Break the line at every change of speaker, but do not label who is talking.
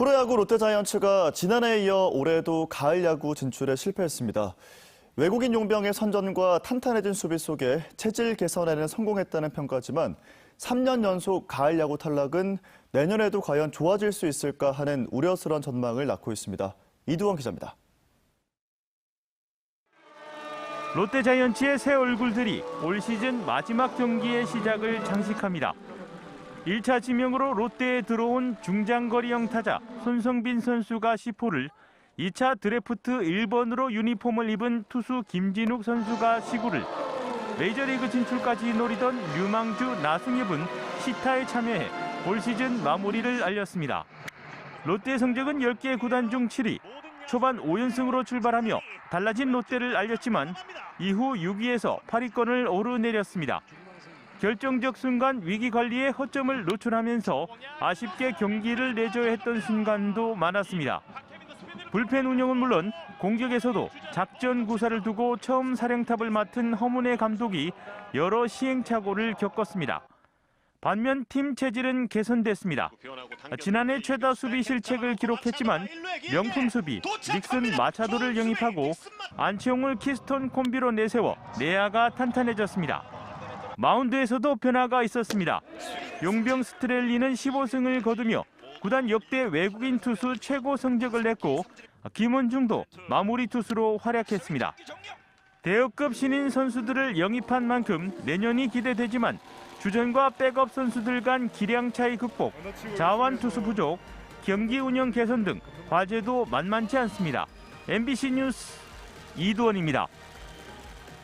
프로야구 롯데자이언츠가 지난해에 이어 올해도 가을 야구 진출에 실패했습니다. 외국인 용병의 선전과 탄탄해진 수비 속에 체질 개선에는 성공했다는 평가지만 3년 연속 가을 야구 탈락은 내년에도 과연 좋아질 수 있을까 하는 우려스러운 전망을 낳고 있습니다. 이두원 기자입니다.
롯데자이언츠의 새 얼굴들이 올 시즌 마지막 경기의 시작을 장식합니다. 1차 지명으로 롯데에 들어온 중장거리형 타자 손성빈 선수가 10호를 2차 드래프트 1번으로 유니폼을 입은 투수 김진욱 선수가 시구를 메이저리그 진출까지 노리던 류망주 나승엽은 시타에 참여해 올 시즌 마무리를 알렸습니다. 롯데 성적은 10개 구단 중 7위, 초반 5연승으로 출발하며 달라진 롯데를 알렸지만 이후 6위에서 8위권을 오르내렸습니다. 결정적 순간 위기 관리에 허점을 노출하면서 아쉽게 경기를 내줘야 했던 순간도 많았습니다. 불펜 운영은 물론 공격에서도 작전 구사를 두고 처음 사령탑을 맡은 허문의 감독이 여러 시행착오를 겪었습니다. 반면 팀 체질은 개선됐습니다. 지난해 최다 수비 실책을 기록했지만 명품 수비 닉슨 마차도를 영입하고 안치홍을 키스톤 콤비로 내세워 내야가 탄탄해졌습니다. 마운드에서도 변화가 있었습니다. 용병 스트렐리는 15승을 거두며 구단 역대 외국인 투수 최고 성적을 냈고 김원중도 마무리 투수로 활약했습니다. 대역급 신인 선수들을 영입한 만큼 내년이 기대되지만 주전과 백업 선수들 간 기량 차이 극복, 자완 투수 부족, 경기 운영 개선 등 과제도 만만치 않습니다. MBC 뉴스 이두원입니다.